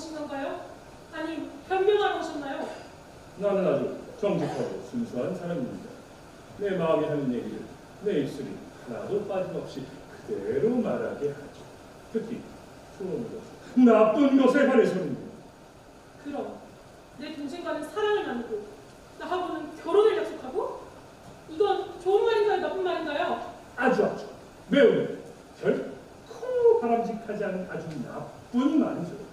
오신 건가요? 아니 변명하러 오셨나요? 나는 아주 정직하고 순수한 사람입니다. 내 마음이 하는 얘기를 내 입술이 하나도 빠짐없이 그대로 말하게 하죠. 특히 좋은 것, 나쁜 것에 관해서는요. 그럼 내 동생과는 사랑을 나누고 나하고는 결혼을 약속하고 이건 좋은 말인가요? 나쁜 말인가요? 아주 아주 매우 매우 결코 바람직하지 않은 아주 나쁜 말이죠.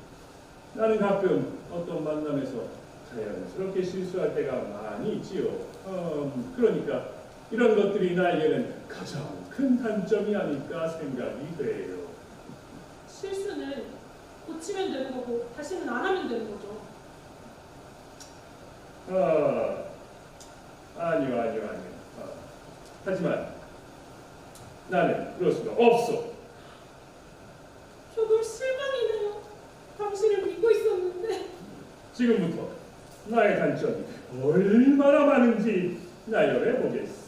나는 가끔 어떤 만남에서 자연스럽게 실수할 때가 많이 있지요. 음, 그러니까 이런 것들이 나에게는 가장 큰 단점이 아닐까 생각이 돼요. 실수는 고치면 되는 거고 다시는 안 하면 되는 거죠. 아, 아니요, 아니요, 아니요. 아, 하지만 나는 그럴 수가 없어. 조금 실망이네요. 당신을 믿고 있었는데 지금부터 나의 단점이 얼마나 많은지 나열해. 나는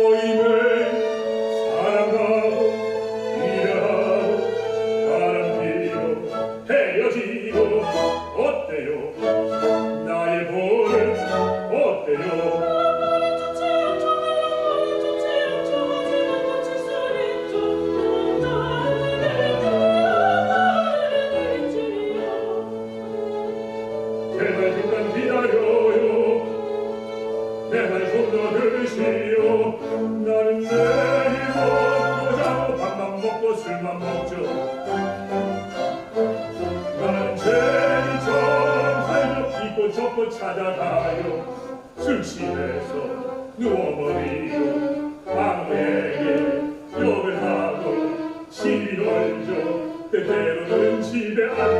모 lampo ciadannaio sul cireso nuovo rio amene dove vado si rivolgio te però non ci beato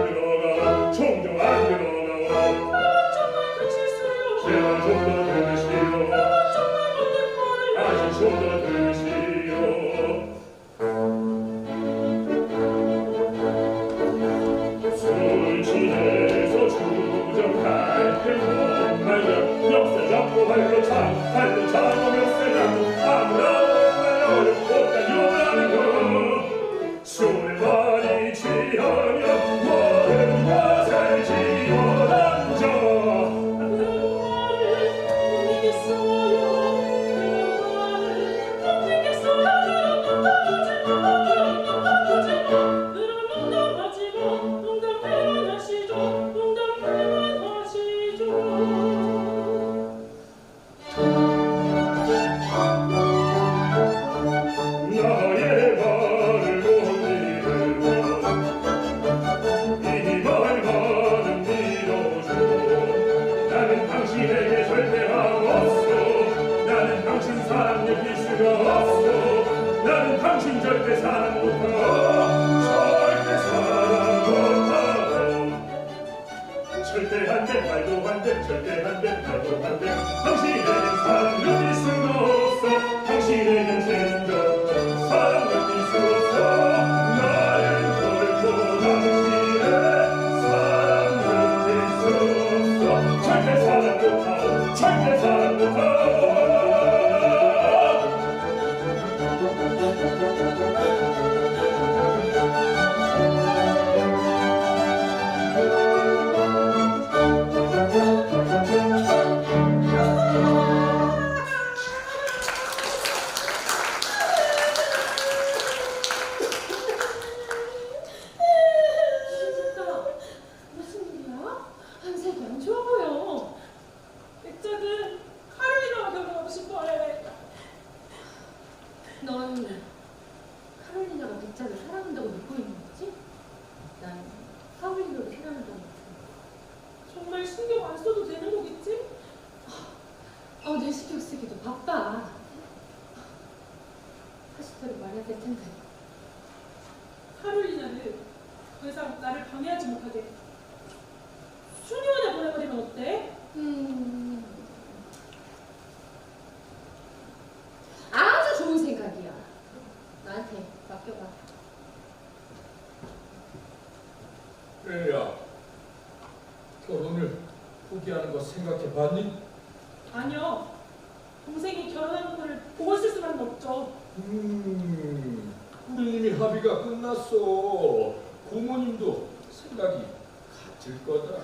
말도 안돼 절대 안돼 말도 안돼 저는 카롤이나와 결혼하고 싶어요. 넌 합의가 끝났어. 고모님도 생각이 같을 거다.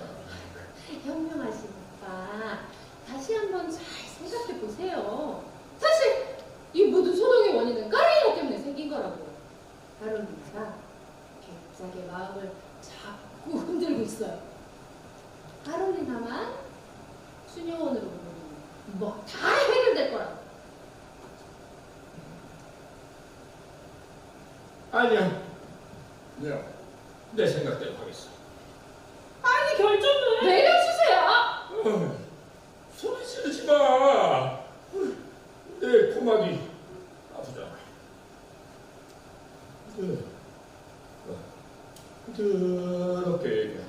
현명하신 오빠. 다시 한번 잘 생각해 보세요. 사실 이 모든 소동의 원인은 까리노 때문에 생긴 거라고. 카롤리나가 갑자기 마음을 자꾸 흔들고 있어요. 카롤리나만 수녀원으로 보내면 뭐다 해결될 거라고. 아니야. 네, 내 생각대로 하겠어. 빨리 결정을! 내려주세요. 어, 소리 지르지 마. 내 고막이 아프잖아. 네. 어, 그렇게 얘기하라.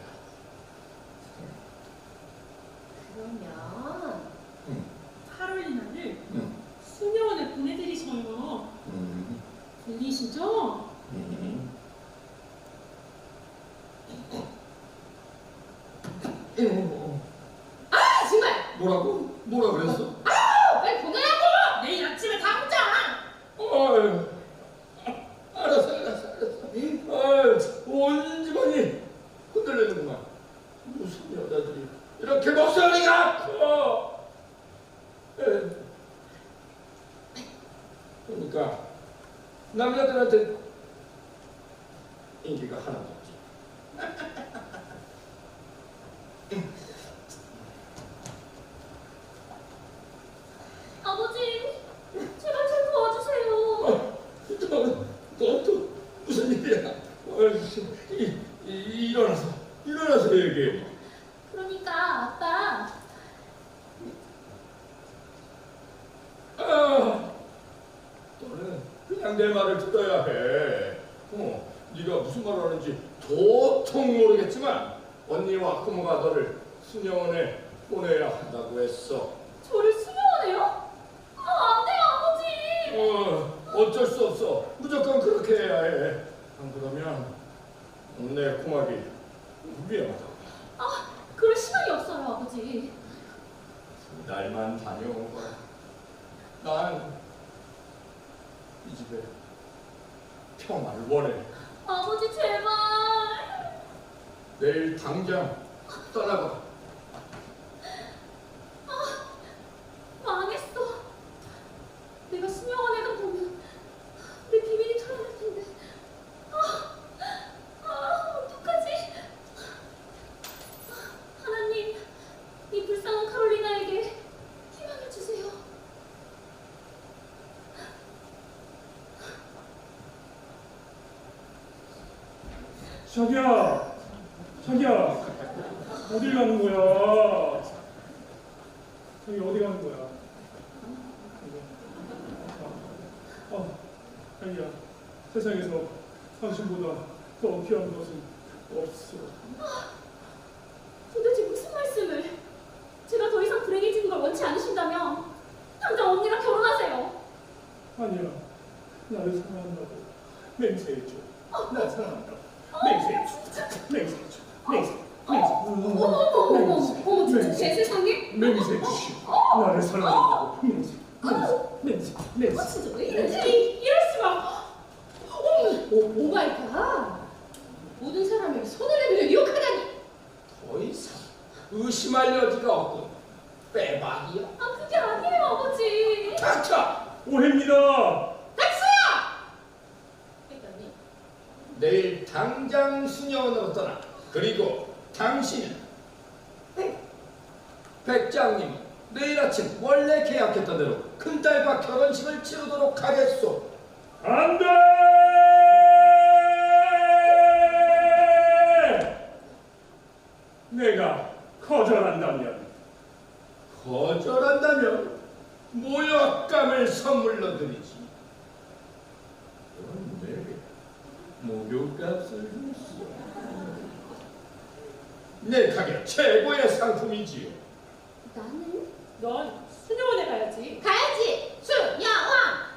그러면 응. 카롤리나를 응. 수녀원에 보내드리셔요. 음. 들리시죠? 음. 어, 아 정말 뭐라고? 뭐라 그랬어? 어, 빨리 보내라고. 내일 아침에 당장! 아유, 아, 알았어, 알았어, 알았어. 아유, 온 집안이 흔들리는구만. 무슨 여자들이 이렇게 목소리가 커. 에. 그러니까 남자들한테 인기가 하나도 없지. 아버지, 제발 좀 도와주세요. 어, 너, 너또 무슨 일이야? 어이씨, 이, 이, 일어나서, 일어나서 얘기해. 그러니까 아빠, 아, 너는 그냥 내 말을 들어야 해. 어, 네가 무슨 말을 하는지 도통 모르겠지만 고모가 너를 수녀원에 보내야 한다고 했어. 저를 수녀원해요? 아, 안 돼요, 아버지. 어, 어쩔 수 없어. 무조건 그렇게 해야 해. 안 그러면 내 고막이 위험하다. 아, 그럴 시간이 없어요, 아버지. 두 달만 다녀온 거야. 난 이 집에 평화를 원해. 아버지, 제발. 내일 당장 떠나가. 망했어. 내가 수녀원에 가 보면 내 비밀이 털어날 텐데. 아, 아, 어떡하지? 하나님, 이 불쌍한 카롤리나에게 희망을 주세요. 자기야, 자기야, 어딜 가는 거야? 자기 어디 가는 거야? 아, 자기야, 세상에서 당신보다 더 귀한 것은 없어. 도대체 무슨 말씀을? 제가 더 이상 불행해지는 걸 원치 않으신다면 당장 언니랑 결혼하세요. 아니야, 나를 사랑한다고 맹세해줘. 나 사랑한다고 맹세해줘. 맹세해줘. 맹세, 맹세. 어머, 어머, 어머, 어머, 진짜 맹세. 제 세상에? 맹세해주시. 나를 사랑한다고 맹세, 맹세, 맹세, 아, 맹세. 진짜 왜 이러지? 이, 이럴 수가! 어머, 오, 오 마이 갓. 모든 사람에게 손을 내밀어 유혹하다니. 더 이상 의심할 여지가 없군. 빼박이야. 아, 그게 아니에요, 아버지. 닥쳐! 오해입니다. 했더니 내일 당장 수녀원으로 떠나. 그리고 당신은 백, 백장님 내일 아침 원래 계약했던 대로 큰딸과 결혼식을 치르도록 하겠소. 안 돼! 거절한다면 거절한다면 모욕감을 선물로 드리지 그런데 모욕값을 줬어 내 가게 최고의 상품이지요 나는? 넌 수녀원에 가야지. 가야지! 수녀왕!